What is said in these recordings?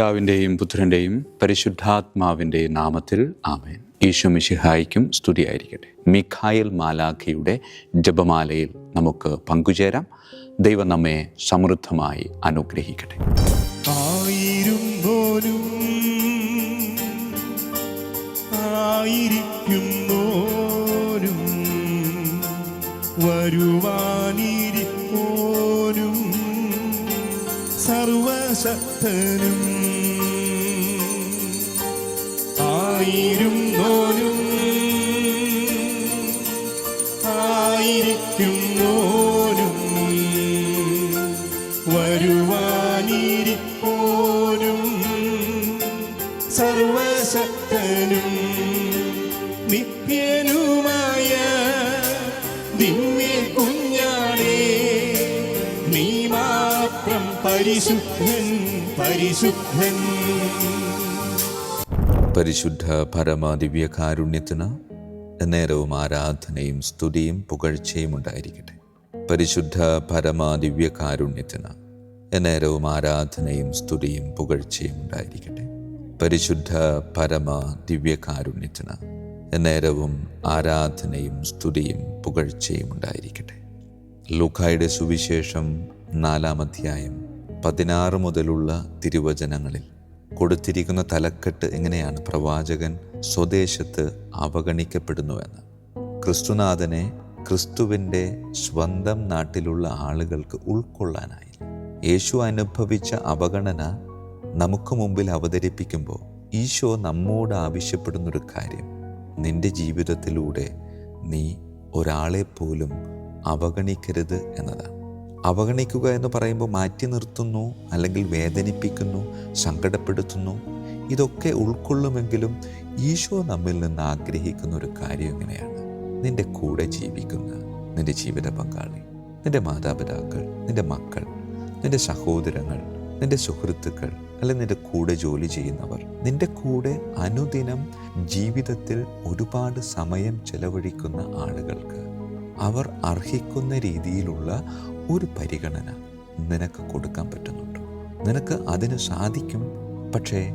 പിതാവിന്റെയും പുത്രന്റെയും പരിശുദ്ധാത്മാവിന്റെയും നാമത്തിൽ ആമേൻ. ഈശോ മിശിഹായിക്കും സ്തുതിയായിരിക്കട്ടെ. മിഖായൽ മാലാഖയുടെ ജപമാലയിൽ നമുക്ക് പങ്കുചേരാം. ദൈവം നമ്മെ സമൃദ്ധമായി അനുഗ്രഹിക്കട്ടെ. ആയിരുന്നോനും സർവശക്തനും ആയിരുന്നോനും ആയിരിക്കുന്നോനും വരുവാനിരിപ്പോനും സർവശക്തനും നിത്യനുമായ ദിവ്യ കുഞ്ഞാണേ. നീ മാത്രം പരിശുദ്ധൻ പരിശുദ്ധൻ. പരിശുദ്ധ പരമ ദിവ്യകാരുണ്യത്തിന് നേരവും ആരാധനയും സ്തുതിയും പുകഴ്ചയും ഉണ്ടായിരിക്കട്ടെ. പരിശുദ്ധ പരമ ദിവ്യകാരുണ്യത്തിന് നേരവും ആരാധനയും സ്തുതിയും പുകഴ്ചയും ഉണ്ടായിരിക്കട്ടെ. പരിശുദ്ധ പരമ ദിവ്യകാരുണ്യത്തിന് നേരവും ആരാധനയും സ്തുതിയും പുകഴ്ചയും ഉണ്ടായിരിക്കട്ടെ. ലുഖായുടെ സുവിശേഷം നാലാം അധ്യായം പതിനാറ് മുതലുള്ള തിരുവചനങ്ങളിൽ കൊടുത്തിരിക്കുന്ന തലക്കെട്ട് എങ്ങനെയാണ് പ്രവാചകൻ സ്വദേശത്ത് അവഗണിക്കപ്പെടുന്നുവെന്ന്? ക്രിസ്തുനാഥനെ ക്രിസ്തുവിന്റെ സ്വന്തം നാട്ടിലുള്ള ആളുകൾക്ക് ഉൾക്കൊള്ളാനായി. യേശു അനുഭവിച്ച അവഗണന നമുക്ക് മുമ്പിൽ അവതരിപ്പിക്കുമ്പോൾ ഈശോ നമ്മോട് ആവശ്യപ്പെടുന്നൊരു കാര്യം നിന്റെ ജീവിതത്തിലൂടെ നീ ഒരാളെപ്പോലും അവഗണിക്കരുത് എന്നതാണ്. അവഗണിക്കുക എന്ന് പറയുമ്പോൾ മാറ്റി നിർത്തുന്നു അല്ലെങ്കിൽ വേദനിപ്പിക്കുന്നു സങ്കടപ്പെടുത്തുന്നു. ഇതൊക്കെ ഉൾക്കൊള്ളുമെങ്കിലും ഈശോ നമ്മിൽ നിന്ന് ആഗ്രഹിക്കുന്ന ഒരു കാര്യം എങ്ങനെയാണ് നിന്റെ കൂടെ ജീവിക്കുന്ന നിന്റെ ജീവിത പങ്കാളി നിന്റെ മാതാപിതാക്കൾ നിന്റെ മക്കൾ നിന്റെ സഹോദരങ്ങൾ നിന്റെ സുഹൃത്തുക്കൾ അല്ലെ നിന്റെ കൂടെ ജോലി ചെയ്യുന്നവർ നിന്റെ കൂടെ അനുദിനം ജീവിതത്തിൽ ഒരുപാട് സമയം ചെലവഴിക്കുന്ന ആളുകൾക്ക് അവർ അർഹിക്കുന്ന രീതിയിലുള്ള ഒരു പരിഗണന നിനക്ക് കൊടുക്കാൻ പറ്റുന്നുണ്ടോ? നിനക്ക് അതിന് സാധിക്കും പക്ഷേ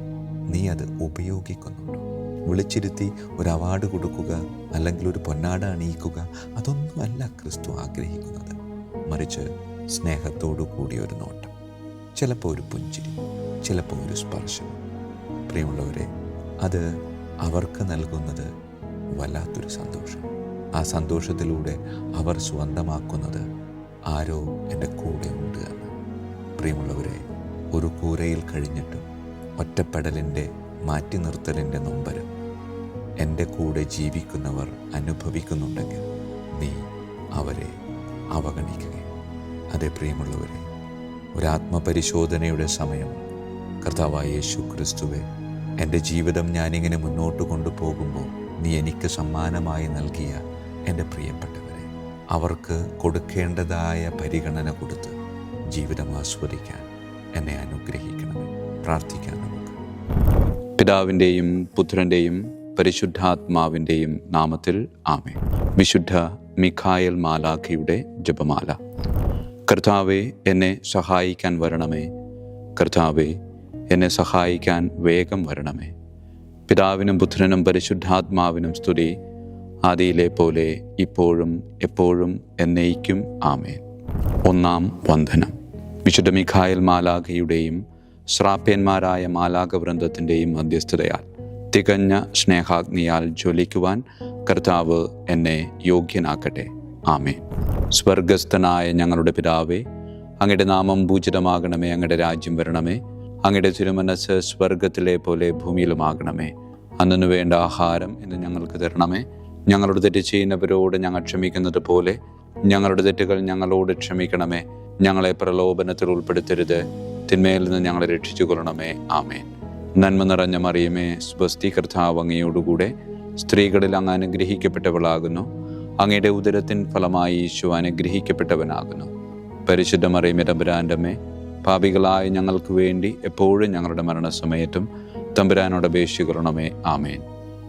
നീ അത് ഉപയോഗിക്കുന്നുണ്ടോ? വിളിച്ചിരുത്തി ഒരു അവാർഡ് കൊടുക്കുക അല്ലെങ്കിൽ ഒരു പൊന്നാട അണിയിക്കുക അതൊന്നുമല്ല ക്രിസ്തു ആഗ്രഹിക്കുന്നത്. മറിച്ച് സ്നേഹത്തോടു കൂടിയ ഒരു നോട്ടം ചിലപ്പോൾ ഒരു പുഞ്ചിരി ചിലപ്പോൾ ഒരു സ്പർശം. പ്രിയമുള്ളവരെ അത് അവർക്ക് നൽകുന്നത് വല്ലാത്തൊരു സന്തോഷം. ആ സന്തോഷത്തിലൂടെ അവർ സ്വന്തമാക്കുന്നത് ആരോ എന്റെ കൂടെ ഉണ്ട് എന്ന്. പ്രിയമുള്ളവരെ ഒരു കൂരയിൽ കഴിഞ്ഞിട്ടും ഒറ്റപ്പെടലിന്റെ മാറ്റി നിർത്തലിന്റെ നൊമ്പരം എന്റെ കൂടെ ജീവിക്കുന്നവർ അനുഭവിക്കുന്നുണ്ടെങ്കിൽ നീ അവരെ അവഗണിക്കുക അതേ പ്രിയമുള്ളവരെ ഒരു ആത്മപരിശോധനയുടെ സമയം കർത്താവായ യേശു ക്രിസ്തുവെ എന്റെ ജീവിതം ഞാനിങ്ങനെ മുന്നോട്ട് കൊണ്ടുപോകുമ്പോൾ നീ എനിക്ക് സമ്മാനമായി നൽകിയ എന്റെ പ്രിയപ്പെട്ടവരെ അവർക്ക് കൊടുക്കേണ്ടതായ പരിഗണന കൊടുത്ത് ജീവിതം ആസ്വദിക്കാൻ എന്നെ അനുഗ്രഹിക്കണമേ. പ്രാർത്ഥിക്കാൻ നമുക്ക്. പിതാവിന്റെയും പുത്രന്റെയും പരിശുദ്ധാത്മാവിന്റെയും നാമത്തിൽ ആമേ വിശുദ്ധ മിഖായൽ മാലാഖയുടെ ജപമാല. കർത്താവെ എന്നെ സഹായിക്കാൻ വരണമേ. കർത്താവെ എന്നെ സഹായിക്കാൻ വേഗം വരണമേ. പിതാവിനും പുത്രനും പരിശുദ്ധാത്മാവിനും സ്തുതി. ആദിയിലെ പോലെ ഇപ്പോഴും എപ്പോഴും എന്നേക്കും ആമേൻ. ഒന്നാം വന്ദനം. വിശുദ്ധ മിഖായൽ മാലാഖയുടെയും ശ്രാപ്യന്മാരായ മാലാഖ വൃന്ദത്തിന്റെയും മധ്യസ്ഥതയാൽ തികഞ്ഞ സ്നേഹാഗ്നിയാൽ ജ്വലിക്കുവാൻ കർത്താവ് എന്നെ യോഗ്യനാക്കട്ടെ. ആമേൻ. സ്വർഗസ്ഥനായ ഞങ്ങളുടെ പിതാവേ അങ്ങയുടെ നാമം പൂജിതമാകണമേ അങ്ങയുടെ രാജ്യം വരണമേ അങ്ങയുടെ തിരുമനസ് സ്വർഗത്തിലെ പോലെ ഭൂമിയിലുമാകണമേ. അന്നു വേണ്ട ആഹാരം എന്ന് ഞങ്ങൾക്ക് തരണമേ. ഞങ്ങളുടെ തെറ്റ് ചെയ്യുന്നവരോട് ഞങ്ങൾ ക്ഷമിക്കുന്നത് പോലെ ഞങ്ങളുടെ തെറ്റുകൾ ഞങ്ങളോട് ക്ഷമിക്കണമേ. ഞങ്ങളെ പ്രലോഭനത്തിൽ ഉൾപ്പെടുത്തരുത്. തിന്മയിൽ നിന്ന് ഞങ്ങളെ രക്ഷിച്ചു കൊള്ളണമേ ആമേൻ. നന്മ നിറഞ്ഞ മറിയമേ സ്വസ്തി കർത്താവ് അങ്ങയോടുകൂടെ സ്ത്രീകളിൽ അങ്ങ് അനുഗ്രഹിക്കപ്പെട്ടവളാകുന്നു. അങ്ങയുടെ ഉദരത്തിൻ ഫലമായി ഈശോ അനുഗ്രഹിക്കപ്പെട്ടവനാകുന്നു. പരിശുദ്ധ മറിയമേ തമ്പുരാന്റമ്മേ പാപികളായ ഞങ്ങൾക്ക് വേണ്ടി എപ്പോഴും ഞങ്ങളുടെ മരണസമയത്തും തമ്പുരാനോട് അപേക്ഷിക്കണമേ ആമേൻ.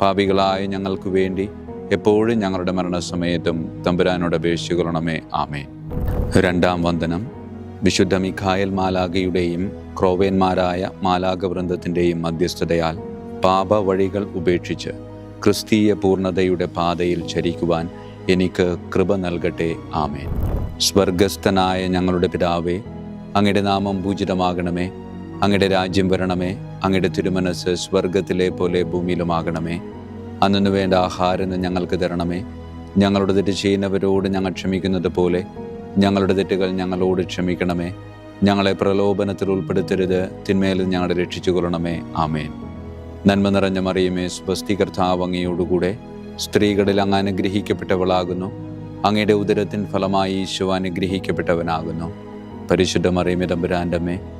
പാപികളായ ഞങ്ങൾക്ക് വേണ്ടി എപ്പോഴും ഞങ്ങളുടെ മരണസമയത്തും തമ്പുരാനോട് അപേക്ഷിക്കണമേ ആമേ രണ്ടാം വന്ദനം. വിശുദ്ധ മിഖായൽ മാലാഖയുടെയും ക്രോവേന്മാരായ മാലാഖ വൃന്ദത്തിന്റെയും മധ്യസ്ഥതയാൽ പാപ വഴികൾ ഉപേക്ഷിച്ച് ക്രിസ്തീയ പൂർണതയുടെ പാതയിൽ ചരിക്കുവാൻ എനിക്ക് കൃപ നൽകട്ടെ. ആമേൻ. സ്വർഗസ്ഥനായ ഞങ്ങളുടെ പിതാവേ അങ്ങയുടെ നാമം പൂജിതമാകണമേ. അങ്ങയുടെ രാജ്യം വരണമേ അങ്ങയുടെ തിരുമനസ് സ്വർഗത്തിലെ പോലെ ഭൂമിയിലുമാകണമേ. അന്നു വേണ്ട ആഹാരം ഞങ്ങൾക്ക് തരണമേ. ഞങ്ങളുടെ തെറ്റ് ചെയ്യുന്നവരോട് ഞങ്ങൾ ക്ഷമിക്കുന്നത് പോലെ ഞങ്ങളുടെ തെറ്റുകൾ ഞങ്ങളോട് ക്ഷമിക്കണമേ. ഞങ്ങളെ പ്രലോഭനത്തിൽ ഉൾപ്പെടുത്തരുത് തിന്മേൽ ഞങ്ങളെ രക്ഷിച്ചു കൊള്ളണമേ ആമേൻ. നന്മ നിറഞ്ഞ മറിയമേ സ്വസ്തി കർത്താവ് അങ്ങയോടുകൂടെ സ്ത്രീകളിൽ അങ്ങ് അനുഗ്രഹിക്കപ്പെട്ടവളാകുന്നു. അങ്ങയുടെ ഉദരത്തിൻ ഫലമായി ഈശോ അനുഗ്രഹിക്കപ്പെട്ടവനാകുന്നു. പരിശുദ്ധ മറിയമേ തമ്പുരാന്റെ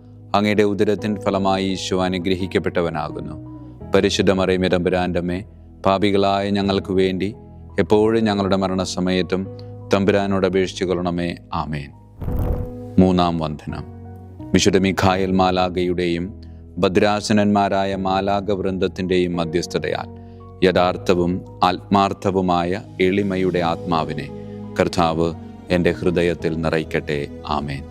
അങ്ങയുടെ ഉദരത്തിൻ ഫലമായി ഈശോ അനുഗ്രഹിക്കപ്പെട്ടവനാകുന്നു. പരിശുദ്ധ മറിയമേ തമ്പുരാന്റെ പാപികളായ ഞങ്ങൾക്ക് വേണ്ടി എപ്പോഴും ഞങ്ങളുടെ മരണസമയത്തും തമ്പുരാനോട് അപേക്ഷിച്ചു കൊള്ളണമേ. ആമേൻ. മൂന്നാം വന്ദനം. വിശുദ്ധ മിഖായൽ മാലാഗയുടെയും ഭദ്രാസനന്മാരായ മാലാഗ വൃന്ദത്തിന്റെയും മധ്യസ്ഥതയാൽ യഥാർത്ഥവും ആത്മാർത്ഥവുമായ എളിമയുടെ ആത്മാവിനെ കർത്താവ് എന്റെ ഹൃദയത്തിൽ നിറയ്ക്കട്ടെ. ആമേൻ.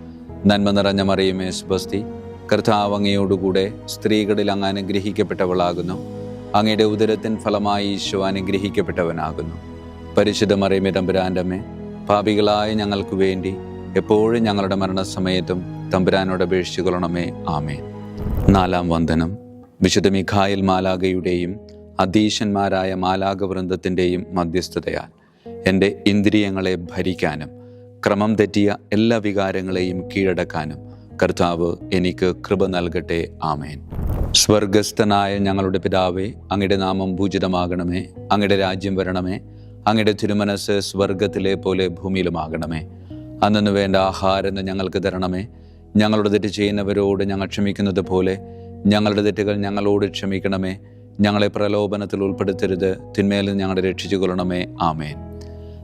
നന്മ നിറഞ്ഞ മറിയുമേ സ്വസ്തി കർത്താവ് അങ്ങയോടുകൂടെ സ്ത്രീകളിൽ അങ്ങ് അനുഗ്രഹിക്കപ്പെട്ടവളാകുന്നു. അങ്ങയുടെ ഉദരത്തിൻ ഫലമായി ഈശോ അനുഗ്രഹിക്കപ്പെട്ടവനാകുന്നു. പരിശുദ്ധ മറിയമേ തമ്പുരാന്റമ്മേ പാപികളായ ഞങ്ങൾക്ക് വേണ്ടി എപ്പോഴും ഞങ്ങളുടെ മരണസമയത്തും തമ്പുരാനോട് അപേക്ഷിച്ചുകൊള്ളണമേ. ആമേ നാലാം വന്ദനം. വിശുദ്ധ മിഖായിൽ മാലാഗയുടെയും അധീശന്മാരായ മാലാഗ വൃന്ദത്തിന്റെയും മധ്യസ്ഥതയാൽ എന്റെ ഇന്ദ്രിയങ്ങളെ ഭരിക്കാനും ക്രമം തെറ്റിയ എല്ലാ വികാരങ്ങളെയും കീഴടക്കാനും കർത്താവ് എനിക്ക് കൃപ നൽകട്ടെ. ആമേൻ. സ്വർഗസ്ഥനായ ഞങ്ങളുടെ പിതാവേ അങ്ങയുടെ നാമം പൂജിതമാകണമേ. അങ്ങയുടെ രാജ്യം വരണമേ. അങ്ങയുടെ തിരുമനസ് സ്വർഗത്തിലെ പോലെ ഭൂമിയിലുമാകണമേ. അന്നു വേണ്ട ആഹാരം ഞങ്ങൾക്ക് തരണമേ. ഞങ്ങളുടെ തെറ്റ് ചെയ്യുന്നവരോട് ഞങ്ങൾ ക്ഷമിക്കുന്നത് പോലെ ഞങ്ങളുടെ തെറ്റുകൾ ഞങ്ങളോട് ക്ഷമിക്കണമേ. ഞങ്ങളെ പ്രലോഭനത്തിൽ ഉൾപ്പെടുത്തരുത്. തിന്മേൽ ഞങ്ങളെ രക്ഷിച്ചു കൊള്ളണമേ ആമേൻ.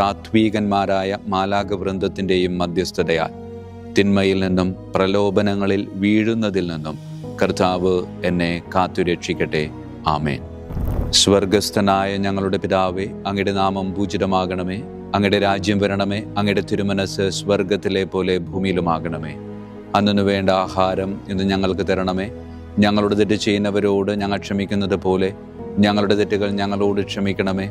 താത്വീകന്മാരായ മാലാകവൃന്ദത്തിന്റെയും മധ്യസ്ഥതയാൽ തിന്മയിൽ നിന്നും പ്രലോഭനങ്ങളിൽ വീഴുന്നതിൽ നിന്നും കർത്താവ് എന്നെ കാത്തുരക്ഷിക്കട്ടെ. ആമേൻ. സ്വർഗസ്ഥനായ ഞങ്ങളുടെ പിതാവേ അങ്ങയുടെ നാമം പൂജിതമാകണമേ. അങ്ങയുടെ രാജ്യം വരണമേ. അങ്ങയുടെ തിരുമനസ് സ്വർഗത്തിലെ പോലെ ഭൂമിയിലുമാകണമേ. അന്നു വേണ്ട ആഹാരം ഇന്ന് ഞങ്ങൾക്ക് തരണമേ. ഞങ്ങളുടെ തെറ്റ് ചെയ്യുന്നവരോട് ഞങ്ങൾ ക്ഷമിക്കുന്നത് പോലെ ഞങ്ങളുടെ തെറ്റുകൾ ഞങ്ങളോട് ക്ഷമിക്കണമേ.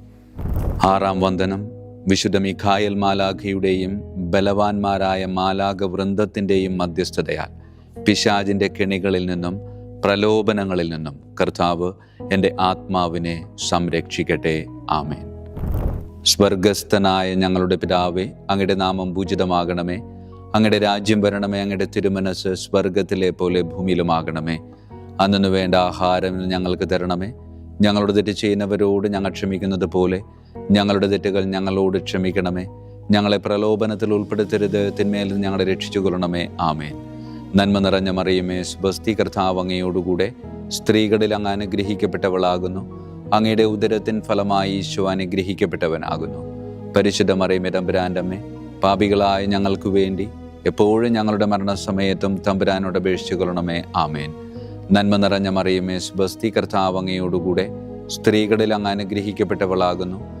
ആറാം വന്ദനം വിശുദ്ധ മിഖായൽ മാലാഖയുടെയും ബലവാന്മാരായ മാലാഖ വൃന്ദത്തിന്റെയും മധ്യസ്ഥതയാൽ പിശാജിന്റെ കെണികളിൽ നിന്നും പ്രലോഭനങ്ങളിൽ നിന്നും കർത്താവ് എന്റെ ആത്മാവിനെ സംരക്ഷിക്കട്ടെ. ആമേൻ. സ്വർഗസ്ഥനായ ഞങ്ങളുടെ പിതാവേ അങ്ങയുടെ നാമം പൂജിതമാകണമേ. അങ്ങയുടെ രാജ്യം വരണമേ അങ്ങയുടെ തിരുമനസ് സ്വർഗത്തിലെ പോലെ ഭൂമിയിലുമാകണമേ. അന്നു വേണ്ട ആഹാരം ഞങ്ങൾക്ക് തരണമേ. ഞങ്ങളോട് തെറ്റ് ചെയ്യുന്നവരോട് ഞങ്ങൾ ക്ഷമിക്കുന്നത് പോലെ ഞങ്ങളുടെ തെറ്റുകൾ ഞങ്ങളോട് ക്ഷമിക്കണമേ. ഞങ്ങളെ പ്രലോഭനത്തിൽ ഉൾപ്പെടുത്തരുത്. തിന്മേൽ ഞങ്ങളെ രക്ഷിച്ചു കൊള്ളണമേ ആമേൻ. നന്മ നിറഞ്ഞ മറിയമേ കർത്താവ് അങ്ങയോടുകൂടെ സ്ത്രീകളിൽ അങ്ങ് അനുഗ്രഹിക്കപ്പെട്ടവളാകുന്നു. അങ്ങയുടെ ഉദരത്തിൻ ഫലമായി ഈശോ അനുഗ്രഹിക്കപ്പെട്ടവനാകുന്നു. പരിശുദ്ധ മറിയമേ തമ്പുരാന്റെ അമ്മേ പാപികളായ ഞങ്ങൾക്ക് വേണ്ടി എപ്പോഴും ഞങ്ങളുടെ മരണസമയത്തും തമ്പുരാനോട് അപേക്ഷിച്ചു കൊള്ളണമേ ആമേൻ. നന്മ നിറഞ്ഞ മറിയമേ കർത്താവ് അങ്ങയോടുകൂടെ സ്ത്രീകളിൽ അങ്ങ് അനുഗ്രഹിക്കപ്പെട്ടവളാകുന്നു.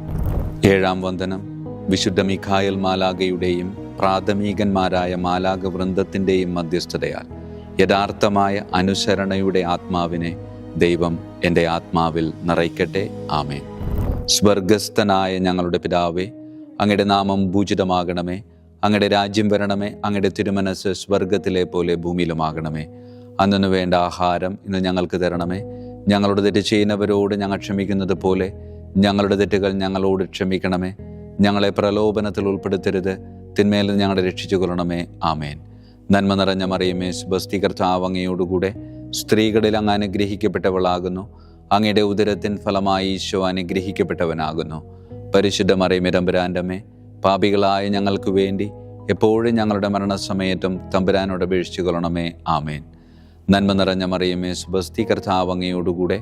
ഏഴാം വന്ദനം. വിശുദ്ധ മിഖായൽ മാലാഗയുടെയും പ്രാഥമികന്മാരായ മാലാക വൃന്ദത്തിന്റെയും മധ്യസ്ഥതയാൽ യഥാർത്ഥമായ അനുസരണയുടെ ആത്മാവിനെ ദൈവം എന്റെ ആത്മാവിൽ നിറയ്ക്കട്ടെ. ആമേ സ്വർഗസ്ഥനായ ഞങ്ങളുടെ പിതാവേ അങ്ങയുടെ നാമം ഭൂജിതമാകണമേ അങ്ങയുടെ രാജ്യം വരണമേ. അങ്ങയുടെ തിരുമനസ് സ്വർഗത്തിലെ പോലെ ഭൂമിയിലുമാകണമേ. അന്നു വേണ്ട ആഹാരം ഇന്ന് ഞങ്ങൾക്ക് തരണമേ. ഞങ്ങളുടെ തെറ്റ് ചെയ്യുന്നവരോട് ഞങ്ങൾ ക്ഷമിക്കുന്നത് പോലെ ഞങ്ങളുടെ തെറ്റുകൾ ഞങ്ങളോട് ക്ഷമിക്കണമേ. ഞങ്ങളെ പ്രലോഭനത്തിൽ ഉൾപ്പെടുത്തരുത്. തിന്മേൽ ഞങ്ങളെ രക്ഷിച്ചു കൊള്ളണമേ. ആമേൻ. നന്മ നിറഞ്ഞ മറിയമേ സുബസ്തി സ്ത്രീകളിൽ അങ്ങ് അനുഗ്രഹിക്കപ്പെട്ടവളാകുന്നു. അങ്ങയുടെ ഉദരത്തിൻ ഫലമായി ഈശോ അനുഗ്രഹിക്കപ്പെട്ടവനാകുന്നു. പരിശുദ്ധ മറിയമേ തമ്പുരാന്റെ പാപികളായ ഞങ്ങൾക്ക് വേണ്ടി എപ്പോഴും ഞങ്ങളുടെ മരണസമയത്തും തമ്പുരാനോട് അപേക്ഷിച്ചു കൊള്ളണമേ. ആമേൻ. നന്മ നിറഞ്ഞ മറിയമേ സുബസ്തി കർത്താവ് അങ്ങയോടുകൂടെ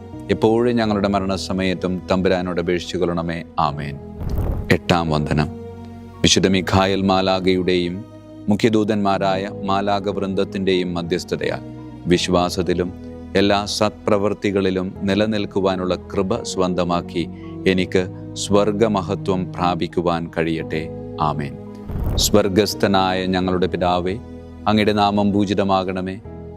എപ്പോഴും ഞങ്ങളുടെ മരണസമയത്തും തമ്പുരാനോട് അപേക്ഷിച്ചു കൊള്ളണമേ. ആമേൻ. എട്ടാം വന്ദനം. വിശുദ്ധ മിഖായൽ മാലാഗയുടെയും മുഖ്യദൂതന്മാരായ മാലാഗ വൃന്ദത്തിന്റെയും മധ്യസ്ഥതയാൽ വിശ്വാസത്തിലും എല്ലാ സത്പ്രവൃത്തികളിലും നിലനിൽക്കുവാനുള്ള കൃപ സ്വന്തമാക്കി എനിക്ക് സ്വർഗമഹത്വം പ്രാപിക്കുവാൻ കഴിയട്ടെ. ആമേൻ. സ്വർഗസ്ഥനായ ഞങ്ങളുടെ പിതാവേ അങ്ങയുടെ നാമം പൂജിതമാകണമേ.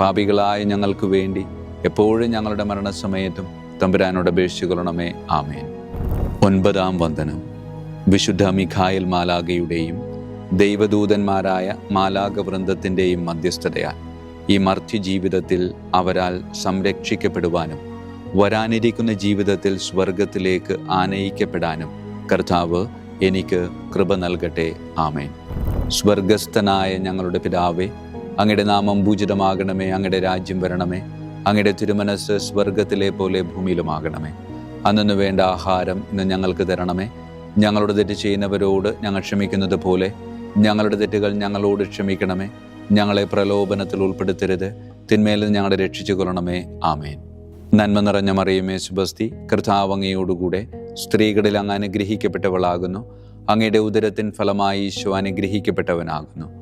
പാപികളായ ഞങ്ങൾക്ക് വേണ്ടി എപ്പോഴും ഞങ്ങളുടെ മരണസമയത്തും തമ്പുരാനോട് അപേക്ഷിച്ചുകൊള്ളണമേ ആമേൻ. ഒൻപതാം വന്ദനം. വിശുദ്ധ മിഖായൽ മാലാഗയുടെയും ദൈവദൂതന്മാരായ മാലാക വൃന്ദത്തിന്റെയും മധ്യസ്ഥതയാൽ ഈ മർത്തി ജീവിതത്തിൽ അവരാൽ സംരക്ഷിക്കപ്പെടുവാനും വരാനിരിക്കുന്ന ജീവിതത്തിൽ സ്വർഗത്തിലേക്ക് ആനയിക്കപ്പെടാനും കർത്താവ് എനിക്ക് കൃപ നൽകട്ടെ. ആമേൻ. സ്വർഗസ്ഥനായ ഞങ്ങളുടെ പിതാവേ അങ്ങയുടെ നാമം പൂജിതമാകണമേ അങ്ങയുടെ രാജ്യം വരണമേ അങ്ങയുടെ തിരുമനസ് സ്വർഗത്തിലെ പോലെ ഭൂമിയിലുമാകണമേ. അന്നു വേണ്ട ആഹാരം ഇന്ന് ഞങ്ങൾക്ക് തരണമേ. ഞങ്ങളുടെ തെറ്റ് ചെയ്യുന്നവരോട് ഞങ്ങൾ ക്ഷമിക്കുന്നത് പോലെ ഞങ്ങളുടെ തെറ്റുകൾ ഞങ്ങളോട് ക്ഷമിക്കണമേ. ഞങ്ങളെ പ്രലോഭനത്തിൽ ഉൾപ്പെടുത്തരുത് തിന്മയിൽ നിന്ന് ഞങ്ങളെ രക്ഷിച്ചു കൊള്ളണമേ. ആമേൻ. നന്മ നിറഞ്ഞ മറിയുമേ സുബസ്തി കൃതാവങ്ങയോടുകൂടെ സ്ത്രീകളിൽ അങ്ങ് അനുഗ്രഹിക്കപ്പെട്ടവളാകുന്നു. അങ്ങയുടെ ഉദരത്തിൻ ഫലമായി ഈശോ അനുഗ്രഹിക്കപ്പെട്ടവനാകുന്നു.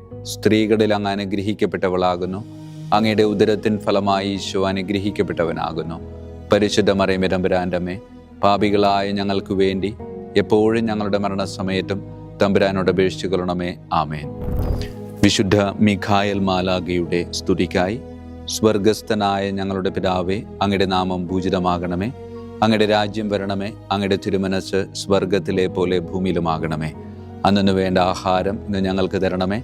സ്ത്രീകളിൽ അങ്ങ് അനുഗ്രഹിക്കപ്പെട്ടവളാകുന്നു. അങ്ങയുടെ ഉദരത്തിൻ ഫലമായി ഈശോ അനുഗ്രഹിക്കപ്പെട്ടവനാകുന്നു. പരിശുദ്ധ മറിയമേ തമ്പുരാന്റെ പാപികളായ ഞങ്ങൾക്ക് വേണ്ടി എപ്പോഴും ഞങ്ങളുടെ മരണസമയത്തും തമ്പുരാനോട് അപേക്ഷിച്ചു കൊള്ളണമേ. ആമേൻ. വിശുദ്ധ മിഖായൽ മാലാഗയുടെ സ്തുതിക്കായി സ്വർഗസ്ഥനായ ഞങ്ങളുടെ പിതാവേ അങ്ങയുടെ നാമം പൂജിതമാകണമേ. അങ്ങയുടെ രാജ്യം വരണമേ. അങ്ങയുടെ തിരുമനസ് സ്വർഗത്തിലെ പോലെ ഭൂമിയിലുമാകണമേ. അന്നു വേണ്ട ആഹാരം ഇന്ന് ഞങ്ങൾക്ക് തരണമേ.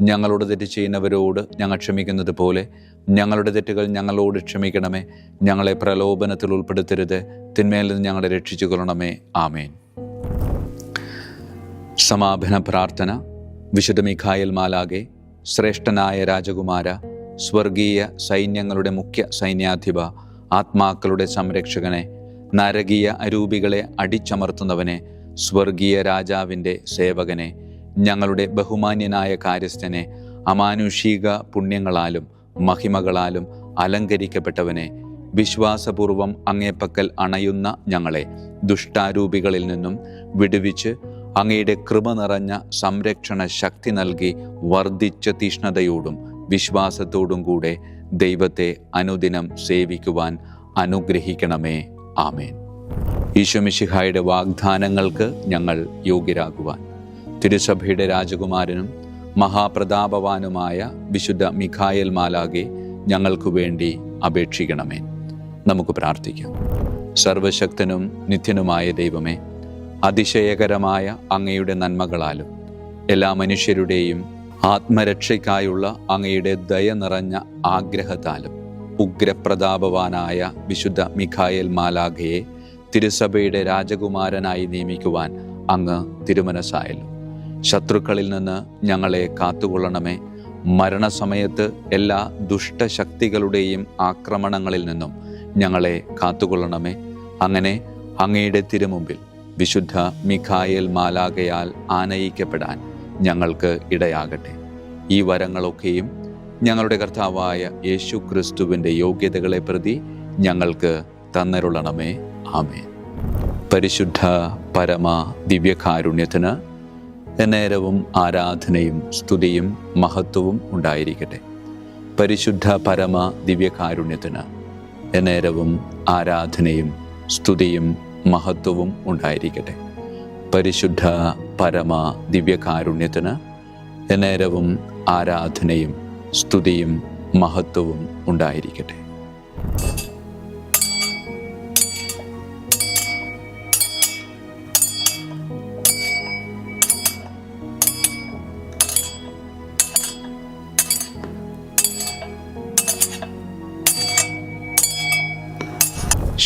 ഞങ്ങളോട് തെറ്റ് ചെയ്യുന്നവരോട് ഞങ്ങൾ ക്ഷമിക്കുന്നത് പോലെ ഞങ്ങളുടെ തെറ്റുകൾ ഞങ്ങളോട് ക്ഷമിക്കണമേ. ഞങ്ങളെ പ്രലോഭനത്തിൽ ഉൾപ്പെടുത്തരുത്. തിന്മയിൽ നിന്ന് ഞങ്ങളെ രക്ഷിച്ചു കൊള്ളണമേ ആമേൻ. സമാപന പ്രാർത്ഥന. വിശുദ്ധ മിഖായൽ മാലാകെ ശ്രേഷ്ഠനായ രാജകുമാര സ്വർഗീയ സൈന്യങ്ങളുടെ മുഖ്യ സൈന്യാധിപ ആത്മാക്കളുടെ സംരക്ഷകനെ നരകീയ അരൂപികളെ അടിച്ചമർത്തുന്നവനെ സ്വർഗീയ രാജാവിന്റെ സേവകനെ ഞങ്ങളുടെ ബഹുമാന്യനായ കാര്യസ്ഥനെ അമാനുഷിക പുണ്യങ്ങളാലും മഹിമകളാലും അലങ്കരിക്കപ്പെട്ടവനെ വിശ്വാസപൂർവം അങ്ങേപ്പക്കൽ അണയുന്ന ഞങ്ങളെ ദുഷ്ടാരൂപികളിൽ നിന്നും വിടുവിച്ച് അങ്ങയുടെ കൃപ നിറഞ്ഞ സംരക്ഷണ ശക്തി നൽകി വർദ്ധിച്ച തീഷ്ണതയോടും വിശ്വാസത്തോടും കൂടെ ദൈവത്തെ അനുദിനം സേവിക്കുവാൻ അനുഗ്രഹിക്കണമേ. ആമേൻ. ഈശോമിഷിഹായുടെ വാഗ്ദാനങ്ങൾക്ക് ഞങ്ങൾ യോഗ്യരാകുവാൻ തിരുസഭയുടെ രാജകുമാരനും മഹാപ്രതാപവാനുമായ വിശുദ്ധ മിഖായൽ മാലാകെ ഞങ്ങൾക്കു വേണ്ടി അപേക്ഷിക്കണമേ. നമുക്ക് പ്രാർത്ഥിക്കാം. സർവശക്തനും നിത്യനുമായ ദൈവമേ അതിശയകരമായ അങ്ങയുടെ നന്മകളാലും എല്ലാ മനുഷ്യരുടെയും ആത്മരക്ഷയ്ക്കായുള്ള അങ്ങയുടെ ദയ നിറഞ്ഞ ആഗ്രഹത്താലും ഉഗ്രപ്രതാപവാനായ വിശുദ്ധ മിഖായൽ മാലാഖയെ തിരുസഭയുടെ രാജകുമാരനായി നിയമിക്കുവാൻ അങ്ങ് തിരുമനസായല്ലോ ശത്രുക്കളിൽ നിന്ന് ഞങ്ങളെ കാത്തുകൊള്ളണമേ. മരണസമയത്ത് എല്ലാ ദുഷ്ടശക്തികളുടെയും ആക്രമണങ്ങളിൽ നിന്നും ഞങ്ങളെ കാത്തുകൊള്ളണമേ. അങ്ങനെ അങ്ങയുടെ തിരുമുമ്പിൽ വിശുദ്ധ മിഖായേൽ മാലാകയാൽ ആനയിക്കപ്പെടാൻ ഞങ്ങൾക്ക് ഇടയാകട്ടെ. ഈ വരങ്ങളൊക്കെയും ഞങ്ങളുടെ കർത്താവായ യേശു ക്രിസ്തുവിന്റെ യോഗ്യതകളെ പ്രതി ഞങ്ങൾക്ക് തന്നരുളണമേ. ആമേ പരിശുദ്ധ പരമ ദിവ്യകാരുണ്യത്തിന് എന്നേരവും ആരാധനയും സ്തുതിയും മഹത്വവും ഉണ്ടായിരിക്കട്ടെ. പരിശുദ്ധ പരമ ദിവ്യകാരുണ്യത്തിന് എന്നേരവും ആരാധനയും സ്തുതിയും മഹത്വവും ഉണ്ടായിരിക്കട്ടെ. പരിശുദ്ധ പരമ ദിവ്യകാരുണ്യത്തിന് എന്നേരവും ആരാധനയും സ്തുതിയും മഹത്വവും ഉണ്ടായിരിക്കട്ടെ.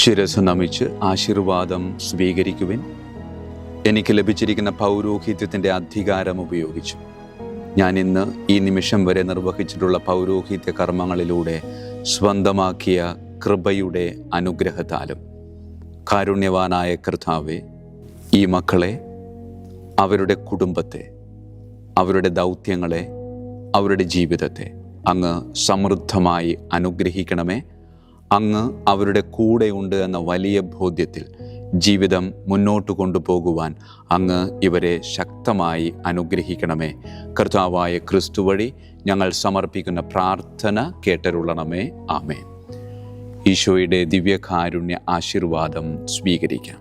ശിരസ് നമിച്ച് ആശീർവാദം സ്വീകരിക്കുവിൻ. എനിക്ക് ലഭിച്ചിരിക്കുന്ന പൗരോഹിത്യത്തിന്റെ അധികാരം ഉപയോഗിച്ചു. ഞാൻ ഇന്ന് ഈ നിമിഷം വരെ നിർവഹിച്ചിട്ടുള്ള പൗരോഹിത്യ കർമ്മങ്ങളിലൂടെ സ്വന്തമാക്കിയ കൃപയുടെ അനുഗ്രഹത്താലും. കാരുണ്യവാനായ കർത്താവെ ഈ മക്കളെ അവരുടെ കുടുംബത്തെ അവരുടെ ദൗത്യങ്ങളെ അവരുടെ ജീവിതത്തെ അങ്ങ് സമൃദ്ധമായി അനുഗ്രഹിക്കണമേ. അങ്ങ് അവരുടെ കൂടെയുണ്ട് എന്ന വലിയ ബോധ്യത്തിൽ ജീവിതം മുന്നോട്ട് കൊണ്ടുപോകുവാൻ അങ്ങ് ഇവരെ ശക്തമായി അനുഗ്രഹിക്കണമേ. കർത്താവായ ക്രിസ്തു വഴി ഞങ്ങൾ സമർപ്പിക്കുന്ന പ്രാർത്ഥന കേട്ടരുള്ളണമേ ആമേ ഈശോയുടെ ദിവ്യകാരുണ്യ ആശീർവാദം സ്വീകരിക്കാം.